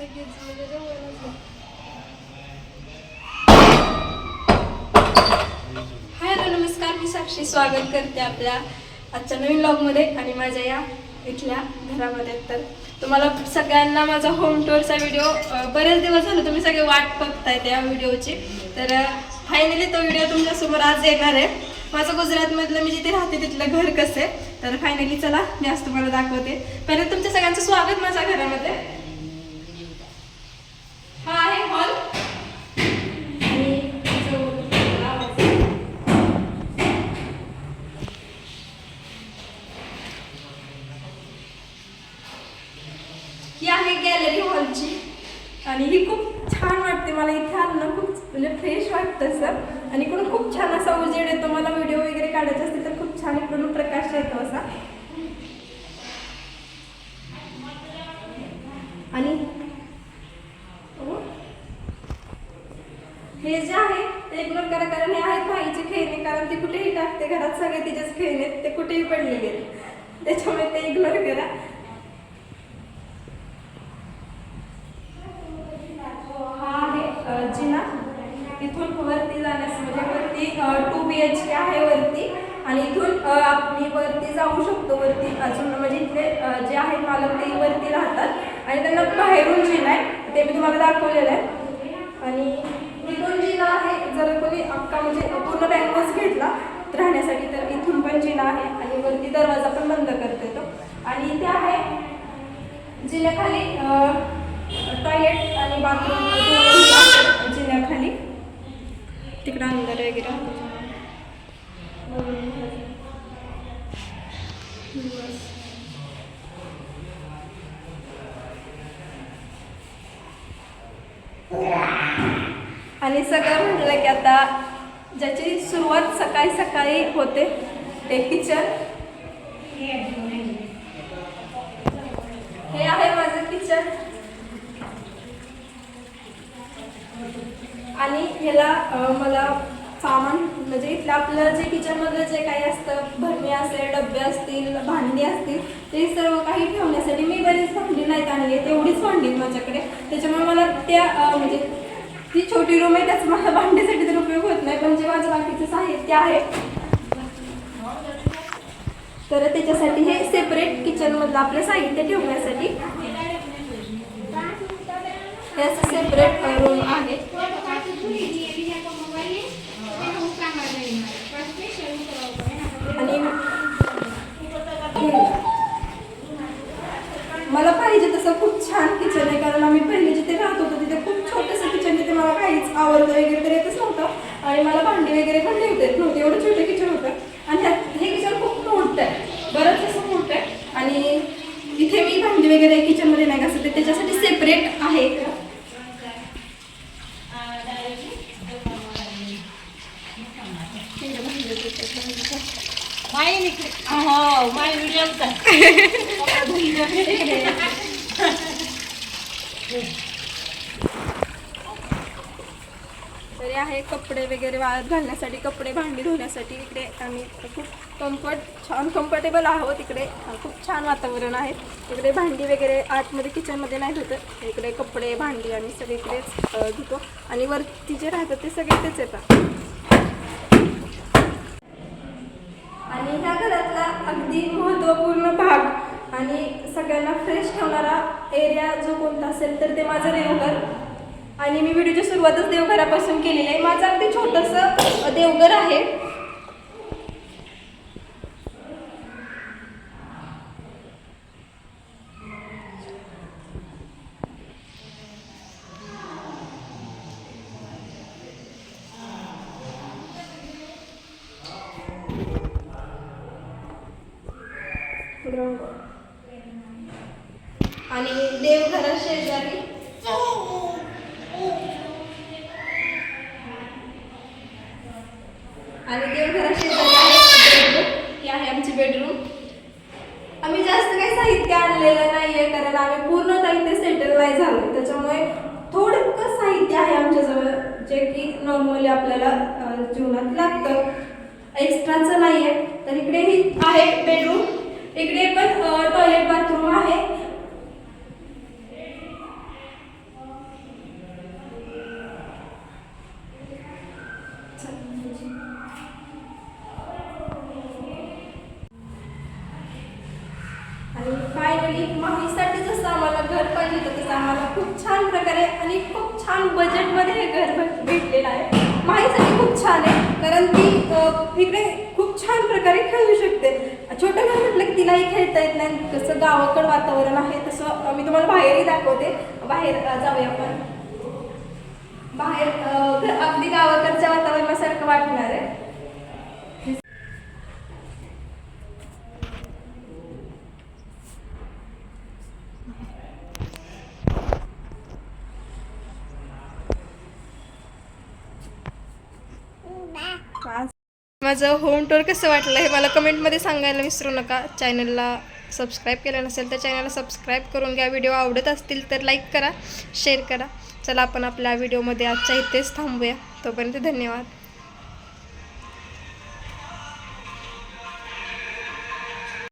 Hello नमस्कार. मी साक्षी. स्वागत करते आपल्या आजच्या नवीन ब्लॉगमध्ये आणि माझ्या या इथल्या घरामध्ये. तर तुम्हाला सगळ्यांना माझा होम टूरचा व्हिडिओ बरेच दिवस झाले तुम्ही सगळे वाट बघताय त्या व्हिडिओची तर फायनली तो व्हिडिओ तुमच्यासमोर आज येणार आहे. माझं गुजरातमधलं मी जिथे राहते तिथलं घर कसं आहे? तर फायनली चला मी आज तुम्हाला दाखवते. पहिले तुमच्या सगळ्यांचं स्वागत माझ्या घरामध्ये हा आहे हॉल आणि जो आवाज ही आहे गॅलरी हॉलची. आणि ही खूप छान वाटते मला इथे आलं खूप म्हणजे फ्रेश वाटतं असं. आणि इकडून खूप छान असा उजेड येतो मला व्हिडिओ वगैरे काढायचे असते तर खूप छान इकडून प्रकाश येतो असा. आणि हो. हे जे आहे ते इग्नोर करा कारण हे आहेत भाईचे खेळणे कारण ते कुठेही टाकते घरात सगळे तिचेच खेळणे आहेत, ते कुठेही पडलेले आहेत. त्याच्यामुळे ते इग्नोर करा हा आहे अ, जिना इथून वरती जाण्यास म्हणजे वरती टू बी एच के आहे वरती. आणि इथून आपण वरती जाऊ शकतो. वरती अजून म्हणजे इथले जे आहेत मालक ते वरती राहतात. आणि त्यांना बाहेरून जिन आहे ते मी तुम्हाला दाखवलेलं आहे. आणि इथून जिना आहे जर कोणी अक्का म्हणजे पूर्ण बँकच घेतला राहण्यासाठी तर इथून पण जिना आहे आणि वरती दरवाजा पण बंद करता येतो आणि इथे आहे जिन्याखाली टॉयलेट आणि बाथरूम खाली. तिकडं अंधार वगैरे आणि सगळं म्हटलं की आता ज्याची सुरुवात सकाळी सकाळी होते ते किचन हे आहे माझं किचन आणि ह्याला मला सामान म्हणजे इथलं आपलं जे किचनमधलं जे काही असतं भरणे असेल डबे असतील भांडी असतील ते सर्व काही ठेवण्यासाठी मी बरीच भांडी नाहीत आणली तेवढीच भांडी माझ्याकडे. त्याच्यामुळे मला त्या म्हणजे ती छोटी रूम आहे त्याचा मला भांडीसाठी तर उपयोग होत नाही पण जे माझं बाकीचं साहित्य आहे तर त्याच्यासाठी हे सेपरेट किचनमधलं आपलं साहित्य ठेवण्यासाठी हे असं सेपरेट रूम आहे. मला पाहिजे तसं खूप छान किचन आहे कारण आम्ही पहिले जिथे राहत होतो तिथे खूप छोटंसं किचन तिथे मला काहीच आवडतं वगैरे तर येतच नव्हतं. आणि मला भांडी वगैरे पण ठेवता येत नव्हते एवढं छोटं किचन होतं. आणि हे किचन खूप मोठं आहे बरंच असं मोठं आहे. आणि इथे मी भांडी वगैरे किचनमध्ये नाही घासत त्याच्यासाठी सेपरेट आहे. हो व्हिडिओ तरी आहे कपडे वगैरे वाळत घालण्यासाठी कपडे भांडी धुण्यासाठी. इकडे आम्ही खूप कम्फर्ट छान कम्फर्टेबल आहोत इकडे. खूप छान वातावरण आहे. इकडे भांडी वगैरे आतमध्ये किचनमध्ये नाही धुत इकडे कपडे भांडी आणि सगळीकडेच इकडेच धुतो. आणि वरती जे राहतात ते सगळे तेच येतात आणि ह्या घरातला अगदी महत्त्वपूर्ण भाग आणि सगळ्यांना फ्रेश ठेवणारा एरिया जो कोणता असेल तर ते माझं देवघर. आणि मी व्हिडिओची सुरुवातच देवघरापासून केलेली आहे. माझं अगदी छोटंसं देवघर आहे. आणि देवघरा शेजारी आणि देवघरा शेजारी आहे ही आहे आमची बेडरूम आम्ही जास्त काही साहित्य आणलेलं नाहीये कारण आम्ही पूर्णतः इथे सेटल नाही झालो त्याच्यामुळे थोडंसं साहित्य आहे आमच्याजवळ जे की नॉर्मली आपल्याला जीवनात लागतं. एक्स्ट्राचं नाही आहे तर इकडे ही आहे बेडरूम इकडे पण टॉयलेट बाथरूम आहे. आणि फायनली माहीसाठी जसं आम्हाला घर पाहिजे होतं तसं आम्हाला खूप छान प्रकारे आणि खूप छान बजेटमध्ये हे घर भेटलेलं आहे. माहीसाठी खूप छान आहे कारण ती इकडे खूप छान प्रकारे खेळू शकते. छोटं घर म्हटलं की तिलाही खेळता येत नाही. कसं गावाकडं वातावरण आहे तसं मी तुम्हाला बाहेरही दाखवते. बाहेर जाऊया आपण. बाहेर अगदी गावाकडच्या वातावरणासारखं वाटणार आहे. माझं होम टूर कसं वाटलं हे मला कमेंटमध्ये सांगायला विसरू नका. चॅनलला सबस्क्राईब केलं नसेल तर चॅनलला सबस्क्राईब करून घ्या. व्हिडिओ आवडत असतील तर लाईक करा शेअर करा. चला आपण आपल्या व्हिडिओमध्ये आजच्या इथेच थांबूया. तोपर्यंत धन्यवाद.